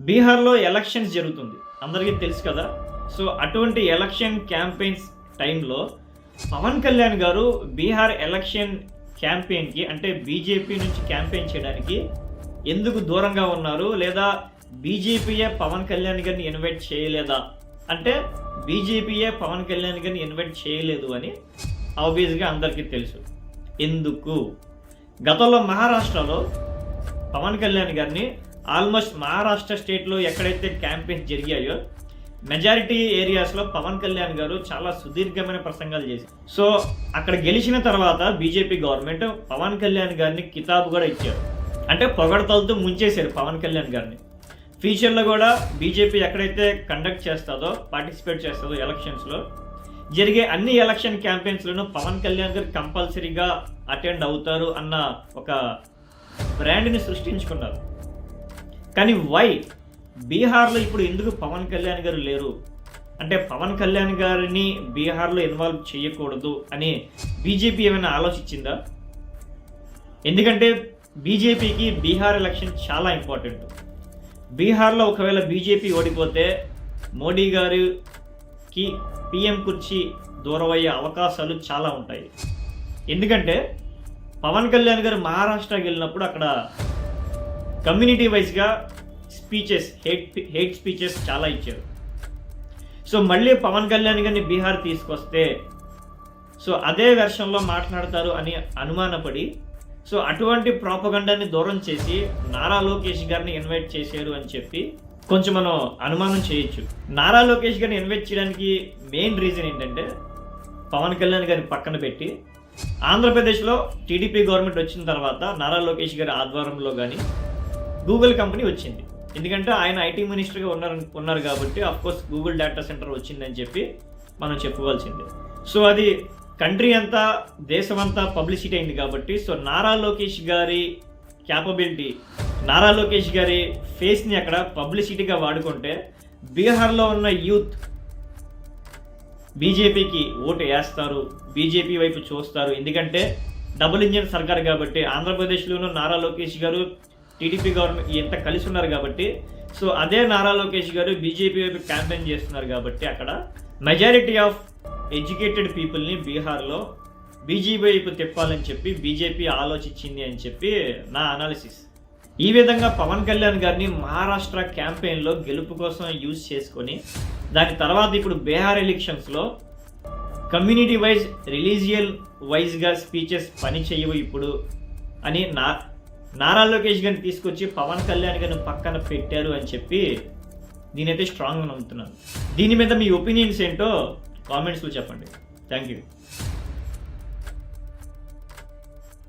బీహార్లో ఎలక్షన్స్ జరుగుతుంది. అందరికీ తెలుసు కదా? సో అటువంటి ఎలక్షన్ క్యాంపెయిన్స్ టైంలో పవన్ కళ్యాణ్ గారు బీహార్ ఎలక్షన్ క్యాంపెయిన్కి అంటే బీజేపీ నుంచి క్యాంపెయిన్ చేయడానికి ఎందుకు దూరంగా ఉన్నారు? లేదా బీజేపీయే పవన్ కళ్యాణ్ గారిని ఇన్వైట్ చేయలేదా? అంటే బీజేపీయే పవన్ కళ్యాణ్ గారిని ఇన్వైట్ చేయలేదు అని ఆబ్వియస్గా అందరికీ తెలుసు. ఎందుకు? గతంలో మహారాష్ట్రలో పవన్ కళ్యాణ్ గారిని ఆల్మోస్ట్ మహారాష్ట్ర స్టేట్లో ఎక్కడైతే క్యాంపెయిన్స్ జరిగాయో మెజారిటీ ఏరియాస్లో పవన్ కళ్యాణ్ గారు చాలా సుదీర్ఘమైన ప్రసంగాలు చేశారు. సో అక్కడ గెలిచిన తర్వాత బీజేపీ గవర్నమెంట్ పవన్ కళ్యాణ్ గారిని కితాబు కూడా ఇచ్చారు. అంటే పొగడతలతో ముంచేశారు పవన్ కళ్యాణ్ గారిని. ఫ్యూచర్లో కూడా బీజేపీ ఎక్కడైతే కండక్ట్ చేస్తుందో పార్టిసిపేట్ చేస్తుందో ఎలక్షన్స్లో జరిగే అన్ని ఎలక్షన్ క్యాంపెయిన్స్లోనూ పవన్ కళ్యాణ్ గారు కంపల్సరీగా అటెండ్ అవుతారు అన్న ఒక బ్రాండ్ని సృష్టించుకున్నారు. కానీ వై? బీహార్లో ఇప్పుడు ఎందుకు పవన్ కళ్యాణ్ గారు లేరు? అంటే పవన్ కళ్యాణ్ గారిని బీహార్లో ఇన్వాల్వ్ చేయకూడదు అని బీజేపీ ఏమైనా ఆలోచించిందా? ఎందుకంటే బీజేపీకి బీహార్ ఎలక్షన్ చాలా ఇంపార్టెంట్. బీహార్లో ఒకవేళ బీజేపీ ఓడిపోతే మోడీ గారికి పిఎం కుర్చీ దూరమయ్యే అవకాశాలు చాలా ఉంటాయి. ఎందుకంటే పవన్ కళ్యాణ్ గారు మహారాష్ట్రకి వెళ్ళినప్పుడు అక్కడ కమ్యూనిటీ వైజ్గా స్పీచెస్ హేట్ హేట్ స్పీచెస్ చాలా ఇచ్చారు. సో మళ్ళీ పవన్ కళ్యాణ్ గారిని బీహార్ తీసుకొస్తే సో అదే వెర్షన్లో మాట్లాడతారు అని అనుమానపడి సో అటువంటి ప్రాపగండాన్ని దూరం చేసి నారా లోకేష్ గారిని ఇన్వైట్ చేశారు అని చెప్పి కొంచెం మనం అనుమానం చేయొచ్చు. నారా లోకేష్ గారిని ఇన్వైట్ చేయడానికి మెయిన్ రీజన్ ఏంటంటే పవన్ కళ్యాణ్ గారిని పక్కన పెట్టి ఆంధ్రప్రదేశ్లో టీడీపీ గవర్నమెంట్ వచ్చిన తర్వాత నారా లోకేష్ గారి ఆధ్వర్యంలో కానీ గూగుల్ కంపెనీ వచ్చింది. ఎందుకంటే ఆయన ఐటీ మినిస్టర్గా ఉన్నారు ఉన్నారు కాబట్టి కోర్స్ గూగుల్ డేటా సెంటర్ వచ్చిందని చెప్పి మనం చెప్పుకోవాల్సిందే. సో అది కంట్రీ అంతా దేశమంతా పబ్లిసిటీ అయింది కాబట్టి సో నారా లోకేష్ గారి క్యాపబిలిటీ నారా లోకేష్ గారి ఫేస్ని అక్కడ పబ్లిసిటీగా వాడుకుంటే బీహార్లో ఉన్న యూత్ బీజేపీకి ఓటు వేస్తారు బీజేపీ వైపు చూస్తారు. ఎందుకంటే డబుల్ ఇంజిన్ సర్కార్ కాబట్టి ఆంధ్రప్రదేశ్లోనూ నారా లోకేష్ గారు టీడీపీ గవర్నమెంట్ ఎంత కలిసి ఉన్నారు కాబట్టి సో అదే నారా లోకేష్ గారు బీజేపీ వైపు క్యాంపెయిన్ చేస్తున్నారు కాబట్టి అక్కడ మెజారిటీ ఆఫ్ ఎడ్యుకేటెడ్ పీపుల్ని బీహార్లో బీజేపీ వైపు తిప్పాలని చెప్పి బీజేపీ ఆలోచించింది అని చెప్పి నా అనాలిసిస్ ఈ విధంగా పవన్ కళ్యాణ్ గారిని మహారాష్ట్ర క్యాంపెయిన్లో గెలుపు కోసం యూజ్ చేసుకొని దాని తర్వాత ఇప్పుడు బీహార్ ఎలక్షన్స్లో కమ్యూనిటీ వైజ్ రిలీజియల్ వైజ్గా స్పీచెస్ పని చేయవు ఇప్పుడు అని నా నారా లోకేష్ గారిని తీసుకొచ్చి పవన్ కళ్యాణ్ గారిని పక్కన పెట్టారు అని చెప్పి నేనైతే స్ట్రాంగ్గా నమ్ముతున్నాను. దీని మీద మీ ఒపీనియన్స్ ఏంటో కామెంట్స్లో చెప్పండి. Thank you